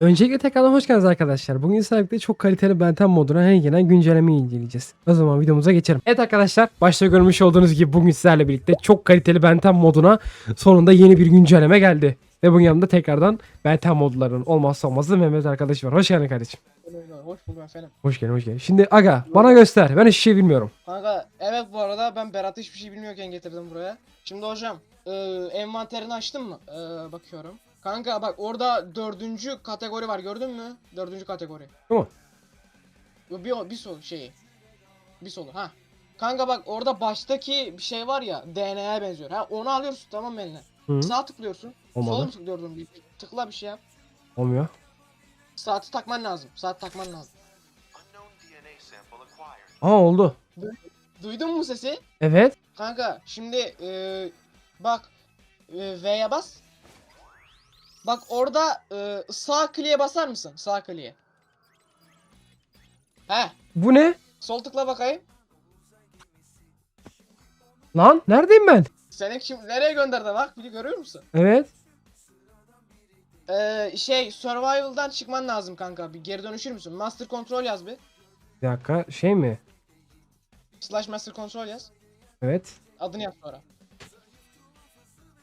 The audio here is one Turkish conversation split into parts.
Öncelikle tekrardan hoş geldiniz arkadaşlar. Bugün sizlerle çok kaliteli Benten moduna her gelen güncellemeyi inceleyeceğiz. O zaman videomuza geçelim. Evet arkadaşlar başta görmüş olduğunuz gibi bugün sizlerle birlikte çok kaliteli Benten moduna sonunda yeni bir güncelleme geldi. Ve bunun yanında tekrardan Benten modlarının olmazsa olmazı Mehmet arkadaş var. Hoş geldin kardeşim. Hoş buldum efendim. Hoş geldin hoş geldin. Şimdi aga bana göster. Ben hiçbir şey bilmiyorum. Kanka evet bu arada ben Berat'ı hiçbir şey bilmiyorken getirdim buraya. Şimdi hocam e, envanterini açtın mı? E, bakıyorum. Kanka bak orada dördüncü kategori var gördün mü? Dördüncü kategori. Bu Bir, bir sol şeyi. Bir solu ha. Kanka bak orada baştaki bir şey var ya DNA'ya benziyor. Ha onu alıyorsun tamam mı eline. Hı. Sağ tıklıyorsun. Olmadı. Sol mu tıklıyordun? Bir, tıkla bir şey yap. Olmuyor. Saati takman lazım. Saat takman lazım. Aa oldu. Duydun mu sesi? Evet. Kanka şimdi e, bak e, V'ye bas. Bak orada e, sağ kliğe basar mısın? Sağ kliğe. He. Bu ne? Sol tıkla bakayım. Lan neredeyim ben? Seni şimdi nereye gönderdi bak bir görüyor musun? Evet. Ee, şey survival'dan çıkman lazım kanka. Bir geri dönüşür müsün? Master control yaz bir. Bir dakika şey mi? Slash master control yaz. Evet. Adını yaz sonra.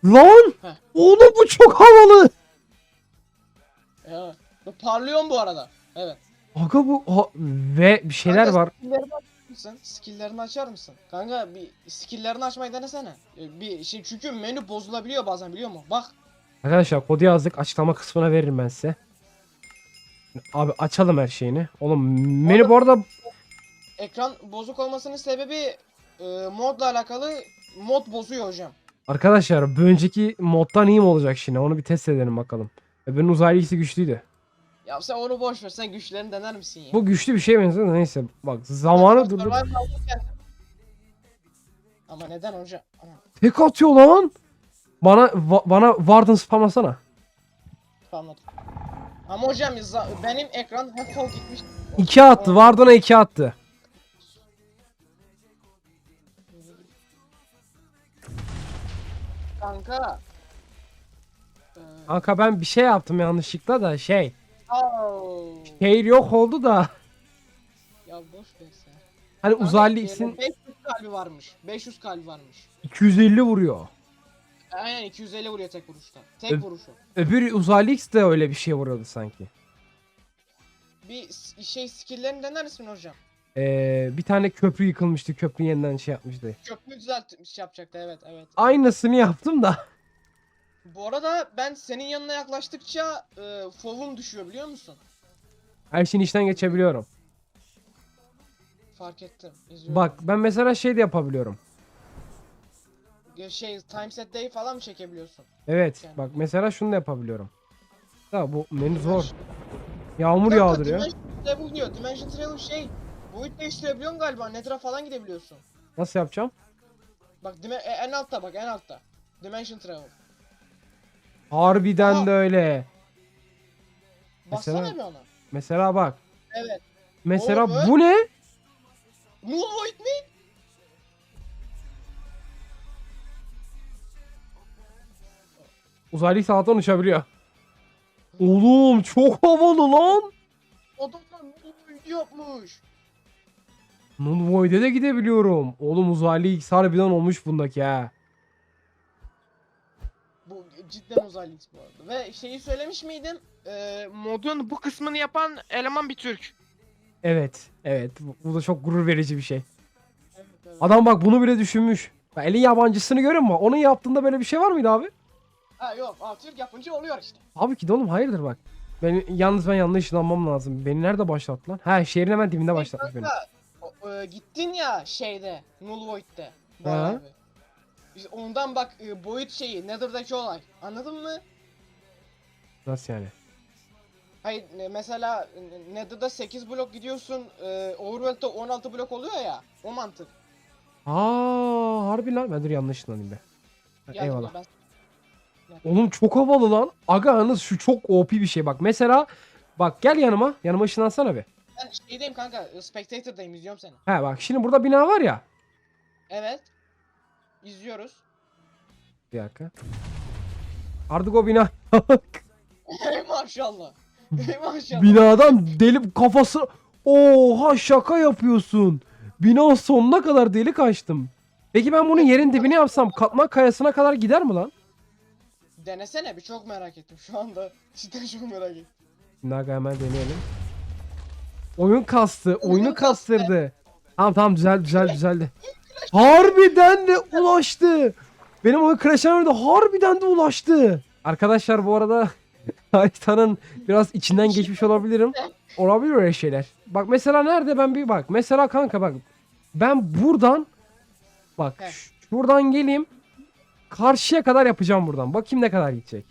Lan! Heh. Oğlum bu çok havalı. Evet. Bu parlıyor mu bu arada? Evet. Aga bu ha- ve bir şeyler Kanka, var. Skill'lerini açar mısın? Skill'lerini açar mısın? Kanka bir skill'lerini açmayı denesene. Ee, Bir şey çünkü menü bozulabiliyor bazen biliyor musun? Bak. Arkadaşlar kodu yazdık. Açıklama kısmına veririm ben size. Abi açalım her şeyini. Oğlum menü bu arada Ekran bozuk olmasının sebebi e, modla alakalı mod bozuyor hocam. arkadaşlar bir önceki moddan iyi mi olacak şimdi? Onu bir test edelim bakalım. Öbürünün uzaylı ikisi güçlüydü. Ya sen onu boş ver. Sen güçlerini dener misin ya? Bu güçlü bir şey benziyor da neyse. Bak zamanı durdur. Ama neden hocam? Ama Tek atıyor lan. Bana va- bana Warden spamlasana. anladım. Ama hocam benim ekran hep kol gitmiş. 2 attı. Warden'a 2 attı. Kanka. Kanka ben bir şey yaptım yanlışlıkla da şey. au. Şehir yok oldu da. Ya boş ver sen. Hani Kanka, uzaylı X'in 500 kalbi varmış. 500 kalbi varmış. 250 vuruyor. Aynen 250 vuruyor tek vuruşta. Tek Öp- vuruşu. Öbür uzaylı X de öyle bir şey vuruyordu sanki. Bir s- şey skill'lerini dener misin hocam? Ee, bir tane köprü yıkılmıştı. Köprü yeniden şey yapmıştı. Köprü düzeltmiş yapacaktı evet evet. Aynısını yaptım da. Bu arada ben senin yanına yaklaştıkça e, fovum düşüyor biliyor musun? Her şeyin içten geçebiliyorum. Fark ettim. izliyorum. Bak ben mesela şey de yapabiliyorum. Ya Şey time set day falan mı çekebiliyorsun? Evet Yani. bak mesela şunu da yapabiliyorum. Ya bu menü zor. Yağmur Kanka, yağdırıyor. Dimension Travel diyor. Dimension Travel şey. Boyut değiştirebiliyorsun galiba. Nether'a falan gidebiliyorsun. Nasıl yapacağım? Bak dime- e, en altta bak en altta. Dimension Travel. Harbiden Aa. de öyle. Bassana Mesela- bir ona. Mesela bak. Evet. Mesela Oğlum, bu ne? Null Void mi? Uzaylı saatten uçabiliyor. Oğlum çok havalı lan. Adamlar Null Void yapmış. Void'e de gidebiliyorum. Oğlum uzaylı X harbiden olmuş bundaki ha. Bu cidden uzaylı X bu arada. Ve şeyi söylemiş miydim? Ee, modun bu kısmını yapan eleman bir Türk. Evet. Evet. Bu, bu da çok gurur verici bir şey. Evet, evet. Adam bak bunu bile düşünmüş. Ya elin yabancısını görüyor musun? Onun yaptığında böyle bir şey var mıydı abi? Ha yok, aa, Türk yapınca oluyor işte. Abi ki de oğlum hayırdır bak. Ben yalnız ben yanlış inanmam lazım. Beni nerede başlattı lan? Ha şehrin hemen dibinde başlatmış beni. kanka, o- e, gittin ya şeyde, Null Void'de. Ha. Abi. İşte ondan bak e, boyut şeyi, Nether'daki olay. Anladın mı? Nasıl yani? Hayır e, mesela e, Nether'da 8 blok gidiyorsun, e, Overworld'da 16 blok oluyor ya. O mantık. Aa harbi lan. Ben dur yanlış inanayım be. Ha, Eyvallah. Ben... Oğlum çok havalı lan. Aga yalnız şu çok OP bir şey bak. Mesela bak gel yanıma. Yanıma ışınlansana bir. ben şeydeyim kanka, e, Spectator'dayım, izliyorum seni. He bak şimdi burada bina var ya. Evet. İzliyoruz. Bir dakika. Artık o bina. Maşallah. Maşallah. Binadan deli kafası... Oha şaka yapıyorsun. Bina sonuna kadar delik açtım. Peki ben bunun yerin dibine yapsam katman kayasına kadar gider mi lan? Denesene bir çok merak ettim şu anda. Cidden çok merak ettim. Şimdi aga hemen deneyelim. Oyun kastı. Oyun Oyunu kastı. kastırdı. Tamam tamam güzel güzel düzeldi. Harbiden de ulaştı. Benim oyun crash'e de harbiden de ulaştı. Arkadaşlar bu arada haritanın biraz içinden geçmiş olabilirim. Olabilir öyle şeyler. Bak mesela nerede ben bir bak. Mesela kanka bak. Ben buradan bak ş- buradan geleyim. Karşıya kadar yapacağım buradan. Bakayım ne kadar gidecek.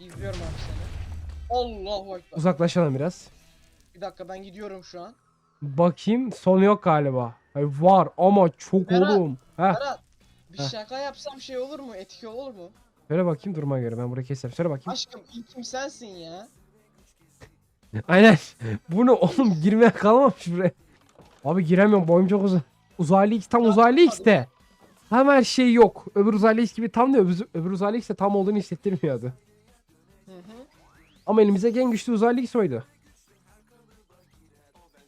İzliyorum abi seni. Allahu ekber. Uzaklaşalım biraz. Bir dakika ben gidiyorum şu an. Bakayım sonu yok galiba. Ay, var ama çok Berat. oğlum. Heh. Berat bir Heh. şaka yapsam şey olur mu? Etki olur mu? Söyle bakayım duruma göre ben burayı keserim. Söyle bakayım. Aşkım ilkim sensin ya. Aynen. Bunu oğlum girmeye kalmamış buraya. Abi giremiyorum boyum çok uzun. Uzaylı X tam Ya, uzaylı hadi. X'te. Hem her şey yok. Öbür uzaylı X gibi tam da öbür, öbür uzaylı X'te tam olduğunu hissettirmiyordu. Hı hı. Ama elimize en güçlü uzaylı X oydu.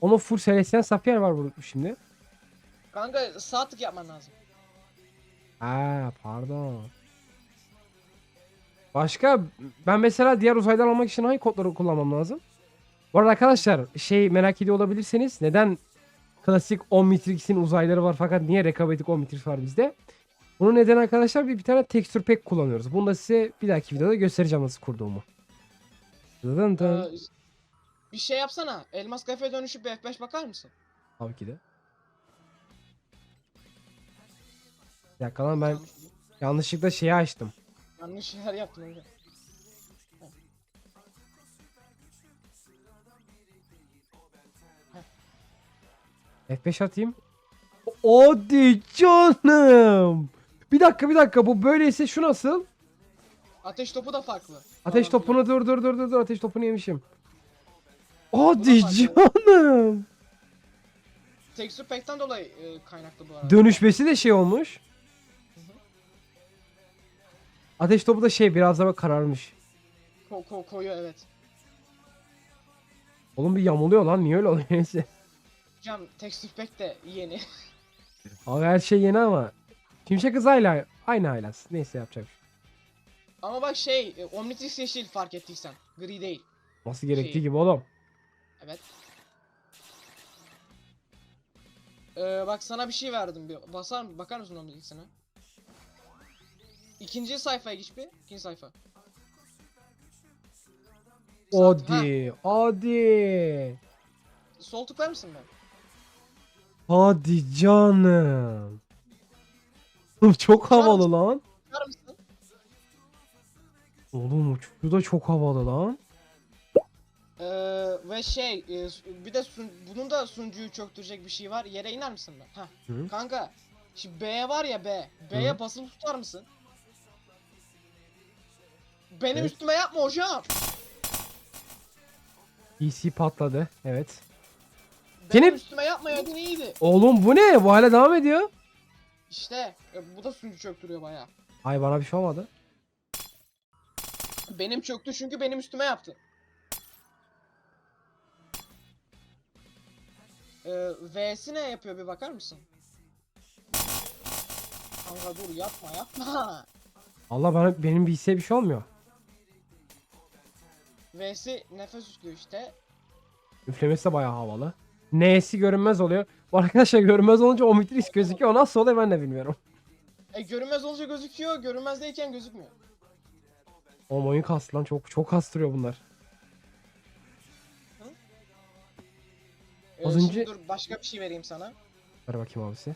Onun full Celestial Sapphire var burada şimdi. Kanka sağ tık yapman lazım. Ha pardon. Başka ben mesela diğer uzaydan almak için hangi kodları kullanmam lazım? Bu arada arkadaşlar şey merak ediyor olabilirseniz neden klasik Omnitrix'in uzayları var fakat niye rekabetik Omnitrix var bizde? Bunun nedeni arkadaşlar bir, bir tane texture pack kullanıyoruz. Bunu da size bir dahaki videoda göstereceğim nasıl kurduğumu. Dın dın. Bir şey yapsana. Elmas kafeye dönüşüp bir F5 bakar mısın? Tabii ki de. Bir dakika lan ben Yanlış, yanlışlıkla şeyi açtım. yanlış şeyler yaptın hocam. F5 atayım. Hadi canım. Bir dakika bir dakika bu böyleyse şu nasıl? Ateş topu da farklı. Ateş topunu dur dur dur dur dur ateş topunu yemişim. Hadi canım. Texture pack'ten dolayı e, kaynaklı bu arada. Dönüşmesi de şey olmuş. Ateş topu da şey biraz daha kararmış. Ko ko koyu evet. Oğlum bir yamuluyor lan niye öyle oluyor neyse. Hocam texture pack de yeni. Abi her şey yeni ama. Şimşek hızı hala aynı haylaz. Neyse yapacak şey. Ama bak şey e, Omnitrix yeşil fark ettiysen. Gri değil. Nasıl gerektiği Şey- gibi oğlum. Evet. Ee, bak sana bir şey verdim. Bir basar mı? Bakar mısın Omnitrix'ine? İkinci sayfaya geç bir. İkinci sayfa. Hadi. Hadi. sol tıklar mısın ben? Hadi canım. Oğlum çok havalı lan. Tıklar mısın? Oğlum uçuşu da çok havalı lan. Ee, ve şey e, bir de sun- bunun da sunucuyu çöktürecek bir şey var. Yere iner misin ben? Heh. Hı. Kanka şimdi B var ya B. B'ye basılı tutar mısın? Benim Evet. üstüme yapma hocam. PC patladı. Evet. Benim Senin- üstüme yapmayaydın iyiydi. Oğlum bu ne? Bu hala devam ediyor. İşte e, bu da sunucu çöktürüyor baya. Ay bana bir şey olmadı. Benim çöktü çünkü benim üstüme yaptı. Ee, V'si ne yapıyor bir bakar mısın? Kanka dur yapma yapma. Allah bana benim PC'ye bir şey olmuyor. V'si nefes üflüyor işte. Üflemesi de bayağı havalı. N'si görünmez oluyor. Bu arkadaşlar görünmez olunca Omnitrix gözüküyor. O nasıl oluyor ben de bilmiyorum. E görünmez olunca gözüküyor, görünmezdeyken gözükmüyor. Oğlum oyun kastı lan çok çok kastırıyor bunlar. Az şimdi önce- dur başka bir şey vereyim sana. Ver bakayım abisi.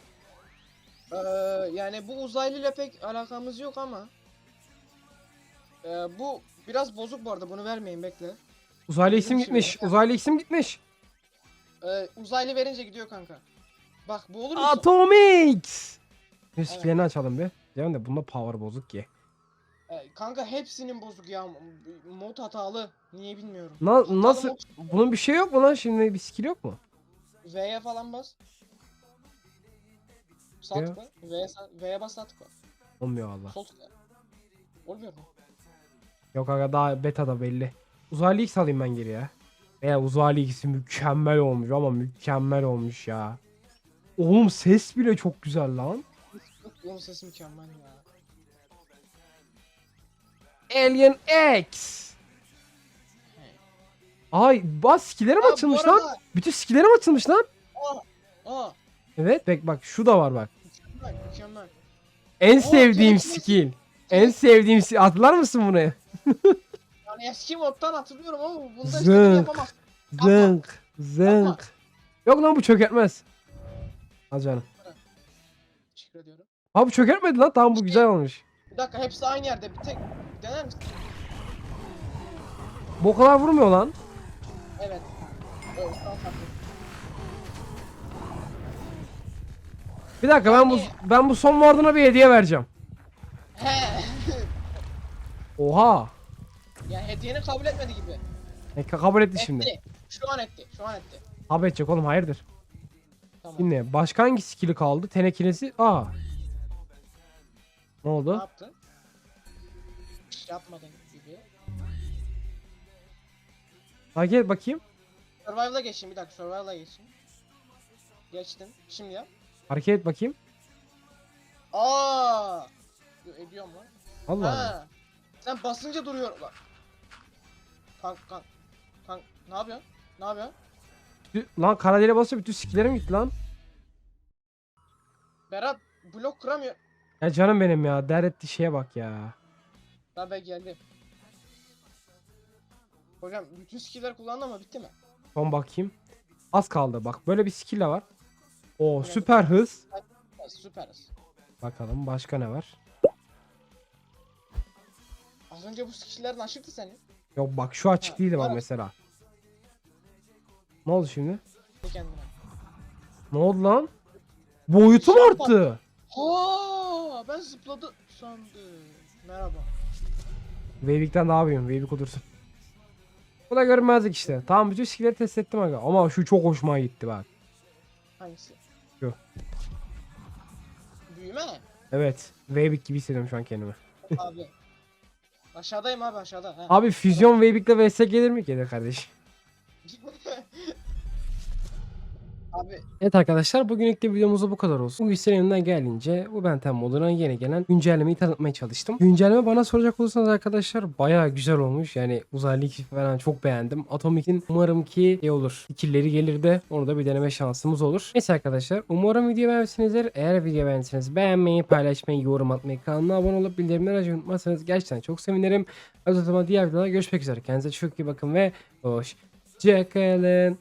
Ee, yani bu uzaylıyla pek alakamız yok ama. Ee, bu biraz bozuk bu arada bunu vermeyin bekle. Uzaylı isim gitmiş. Uzaylı isim gitmiş. Ee, uzaylı verince gidiyor kanka. Bak bu olur musun? Atomix. Müziklerini açalım bir. Yani de bunda power bozuk ki. Ee, kanka hepsinin bozuk ya. Mod hatalı. Niye bilmiyorum. Na- Hatalı nasıl? mod- Bunun bir şey yok mu lan? Şimdi bir skill yok mu? V'ye falan bas. Sağ Ya. tıkla. V'ye, sağ- V'ye bas sağ tıkla. Olmuyor valla. Sol tıkla. Olmuyor mu? Yok aga daha beta'da belli. uzaylı X alayım ben geriye. Veya uzaylı X'i mükemmel olmuş ama mükemmel olmuş ya. Oğlum ses bile çok güzel lan. Onun sesi mükemmel ya. Alien X. Ay bas skillerim Aa, bu açılmış lan. arada- Bütün skillerim açılmış lan. Aa Evet bak bak şu da var bak. mükemmel mükemmel. En Aa, sevdiğim telekinezi. skill. En sevdiğim skill. Hatırlar mısın bunu? Yani eski moddan hatırlıyorum ama bunda işte Zınk. yapamaz. Zınk. Zınk. Yok lan bu çökertmez. Al canım. Teşekkür ediyorum. Abi bu çökertmedi lan. Tamam bu güzel olmuş. Bir dakika hepsi aynı yerde. Bir tek dener misin? Bu o kadar vurmuyor lan. Evet. Bir dakika ben bu ben bu son vardığına bir hediye vereceğim. He. Oha. yani hediyeni kabul etmedi gibi. E, ka- kabul etti şimdi. Etti. Şu an etti. Şu an etti. Abi edecek oğlum hayırdır. Tamam. Şimdi başka hangi skill'i kaldı? Tenekinesi. Aa. Ne Ne oldu? yaptın? Hiç yapmadın Ha gel bakayım. Survival'a geçeyim bir dakika Survival'a geçeyim. Geçtim. Şimdi yap. Hareket et bakayım. Aa! Yo, ediyorum lan. Allah Allah. Ha. Sen basınca duruyor bak. Kank kank. Kank ne yapıyorsun? Ne yapıyorsun? Lan kara deliğe basınca bütün skillerim gitti lan. Berat blok kıramıyor. Ya canım benim ya. Dert ettiği şeye bak ya. Ben ben geldim. Hocam bütün skill'ler kullandı ama bitti mi? Son bakayım. Az kaldı bak. Böyle bir skill de var. O süper hız. Ha, süperiz. Bakalım başka ne var? Az önce bu skill'lerin açıktı senin. Yok bak şu açık Ha, değildi bak mesela. Ne oldu şimdi? Ne kendine. Ne oldu lan? Boyutum Şey arttı. Ha, ben zıpladı sandım. Merhaba. Wave'likten daha büyüğüm. Wavik olursun. Bu da görünmezlik işte. Tamam bütün skill'leri test ettim aga. Ama şu çok hoşuma gitti bak. Hangisi? Şu. Büyüme. Evet. Wavik gibi hissediyorum şu an kendimi. abi. Aşağıdayım abi aşağıda. Ha. Abi füzyon Wave'likle vs gelir mi? Gelir kardeş. abi Evet arkadaşlar bugünlük de videomuz bu kadar olsun. Bugün size elimden geldiğince bu Benten moduna yeni gelen güncellemeyi tanıtmaya çalıştım. Güncelleme bana soracak olursanız arkadaşlar baya güzel olmuş. Yani uzaylı ikisi falan çok beğendim. Atomik'in umarım ki iyi olur. Fikirleri gelir de onu da bir deneme şansımız olur. Neyse arkadaşlar umarım video beğenmişsinizdir. Eğer video beğendiyseniz beğenmeyi, paylaşmayı, yorum atmayı, kanala abone olup bildirimleri açmayı unutmazsanız gerçekten çok sevinirim. Zaman diğer videoda görüşmek üzere. Kendinize çok iyi bakın ve hoşçakalın.